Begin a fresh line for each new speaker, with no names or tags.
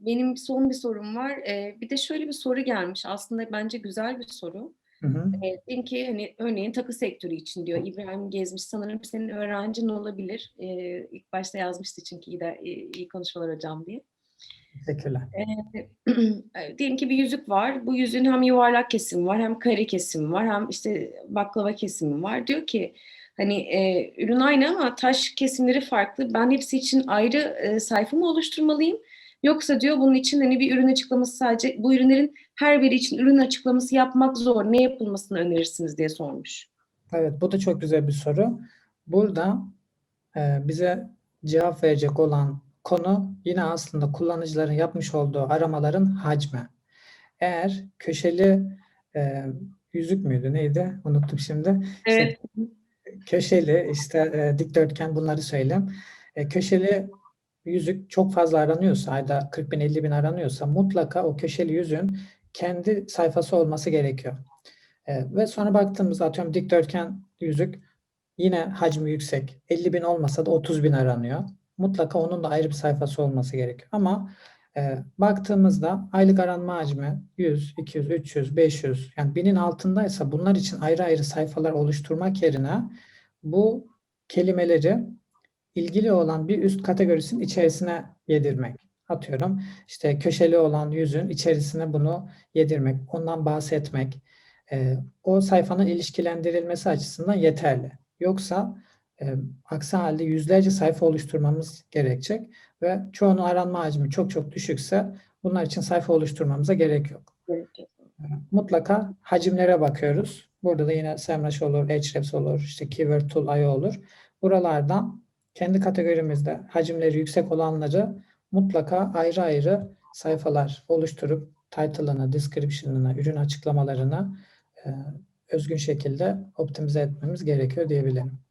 benim son bir sorum var. Eee, bir de şöyle bir soru gelmiş. Aslında bence güzel bir soru.
Hı hı.
Ki, hani, örneğin takı sektörü için diyor. İbrahim Gezmiş sanırım senin öğrencin olabilir. Eee, ilk başta yazmıştı çünkü iyi de iyi konuşmalar hocam diye.
Teşekkürler.
Eee, diyelim ki bir yüzük var. Bu yüzüğün hem yuvarlak kesimi var hem kare kesimi var hem, işte, baklava kesimi var. Diyor ki, hani, eee, ürün aynı ama taş kesimleri farklı. Ben hepsi için ayrı, eee, sayfa mı oluşturmalıyım? Yoksa diyor bunun için, hani, bir ürün açıklaması sadece bu ürünlerin her biri için ürün açıklaması yapmak zor. Ne yapılmasını önerirsiniz diye sormuş.
Evet, bu da çok güzel bir soru. Burada, eee, bize cevap verecek olan konu yine aslında kullanıcıların yapmış olduğu aramaların hacmi. Eğer köşeli, eee, yüzük müydü, neydi? Unuttum şimdi. İşte
Evet. Hı.
köşeli, işte, eee, dikdörtgen bunları söyleyeyim. Eee, köşeli yüzük çok fazla aranıyorsa, ayda 40.000 50.000 aranıyorsa mutlaka o köşeli yüzüğün kendi sayfası olması gerekiyor. Eee, ve sonra baktığımızda atıyorum dikdörtgen yüzük yine hacmi yüksek. 50.000 olmasa da 30.000 aranıyor. Mutlaka onun da ayrı bir sayfası olması gerekiyor. Ama, eee, baktığımızda aylık aranma hacmi 100, 200, 300, 500 yani 1000'in altındaysa bunlar için ayrı ayrı sayfalar oluşturmak yerine bu kelimeleri ilgili olan bir üst kategorisinin içerisine yedirmek. Atıyorum, işte, köşeli olan yüzüğün içerisine bunu yedirmek, ondan bahsetmek, eee, o sayfanın ilişkilendirilmesi açısından yeterli. Yoksa, eee, aksi hâlde yüzlerce sayfa oluşturmamız gerekecek ve çoğunun aranma hacmi çok çok düşükse bunlar için sayfa oluşturmamıza gerek yok.
Yok.
Eee, mutlaka hacimlere bakıyoruz. Burada da yine SEMrush olur, Ahrefs olur, işte, Keyword Tool IO olur. Buralardan kendi kategorimizde hacimleri yüksek olanları mutlaka ayrı ayrı sayfalar oluşturup title'ını, description'ını, ürün açıklamalarını, eee, özgün şekilde optimize etmemiz gerekiyor diyebilirim.